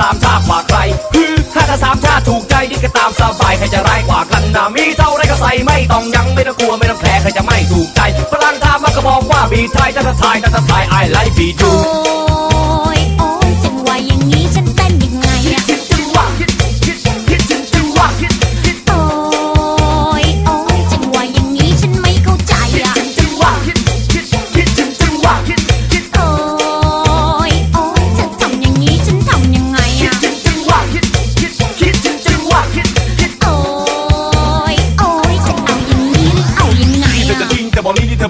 สามชาติกว่าใครฮือถ้าถ้าสามชาติถูกใจนี่ก็ตามสบายใครจะร้ายกว่ากันนะมีเท่าไรก็ใส่ไม่ต้องยังไม่ต้องกลัวไม่ต้องแคร์ใครจะไม่ถูกใจพลังทามันก็บอกว่าบีไทยถ้าถ้าทายถ้าถ้าทาย I like B do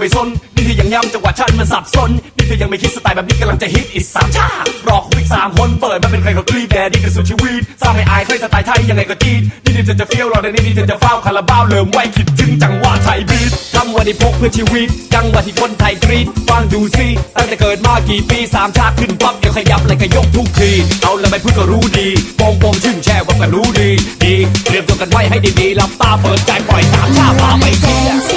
ไม่สนนี่เธอยังย้ำจังหวะฉันมันสับสนนี่เธอยังไม่คิดสไตล์แบบนี้กำลังจะฮิตอีกสามชาติรอคุยสามคนเปิดมาเป็นใครก็กรีดแดดดีกันสุดชีวิตสร้างไม่อายใครสไตล์ไทยยังไงก็จีดนี่เธอจะเฟี้ยวรอในนี่นี่เธอจะเฝ้าคาราบาวเริ่มไว้คิดถึงจังหวะไทยบีททำวันนี้พกเพื่อชีวิต จังหวะที่คนไทยกรีดฟังดูซิตั้งแต่เกิดมากี่ปีสามชาติขึ้นปั๊บเดี๋ยวขยับเลยก็ยกทุกทีเอาล้วไม่พูดก็รู้ดีโปงโปงชื่นแช่ว่าก็รู้ดีดีเตรียมตัวกันไว้ให้ดีๆหลับตาเปิดใจปล่อยสามชาติพาไปเที่ยว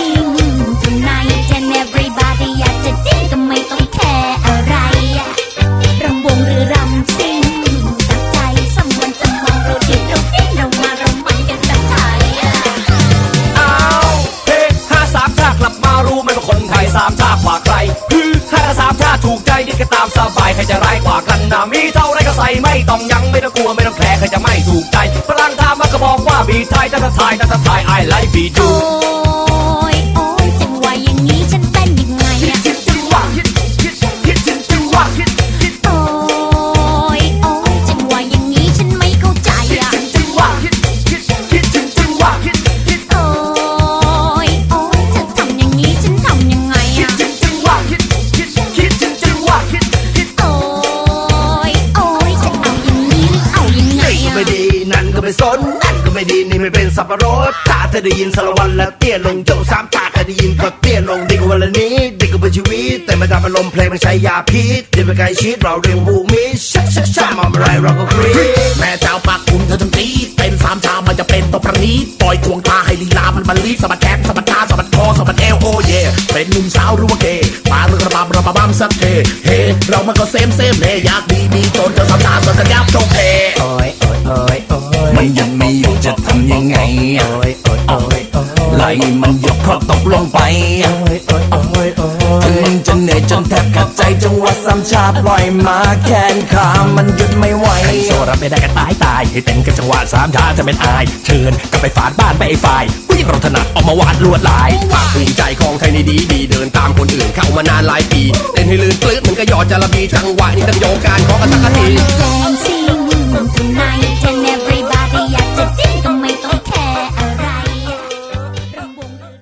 สบายใครจะร้ายกว่ากันนะมีเท่าไรก็ใส่ไม่ต้องยังไม่ต้องกลัวไม่ต้องแคร์ใครจะไม่ถูกใจพลังทามันก็บอกว่าบีไทยถ้าถ้าทายจะทายไอไลฟ์บีดู ไม่สนนั่นก็ไม่ดีนี่ไม่เป็นสับปะรดถ้าเธอได้ยินสารวันแล้วเตี้ยลงเจ้สามตาก็ได้ยินก็เตี้ยลงดีกว่าวันละนี้ดีกว่าเป็นชีวิตแต่ไม่ทำอารมณ์เพลงมันใช้ยาพิษเดี๋ยวไปไกลชิดเราเรียกบูมิชชักชักชักมาอะไรเราก็กรี๊ดแม่เจ้าปากคุณเธอทั้งตีเป็นสามชามันจะเป็นตัวประณีตปล่อยควงตาให้ลีลามันมันลีดสะบัดแขนสะบัดขาสะบัดคอสะบัดเอวโอ้เย่เป็นหนุ่มสาวรู้ว่าเกย์มาเรื่องระบำระบำสักเทเฮเรามันก็เซมเซมเฮอยากดีมีจนเจอสามชาสนกันยับโชคเฮโอ้ยโอ้ยโอ้ยโอ้ย มันยังไม่อยู่จะทำยังไงโอ้ยโอ้ยโอ้ยโอ้ยไล่มันยกครอบตกลงไปโอ้ยโอ้ยโอ้ยโอ้ถึงยมันจะเหนื่อยจนแทบขาดใจจังหวะสามชาปล่อยมาแขนขามันหยุดไม่ไหวโซรับไม่ได้ก็ตายตายให้เต้นกับจังหวะสามชาจะเป็นอาย เชิญกลับไปฝาดบ้านไปไอ้ฝ่ายผู้หญิงเราถนัดออกมาวาดลวดลายภาคภูมิใจของไทยนี่ดีดีเดินตามคนอื่นเข้ามานานหลายปีเต้นให้ลื่นปลื้ดมันก็หยอดจาระบีจังหวะนี่ตั้งโยการของกันสักที Dancing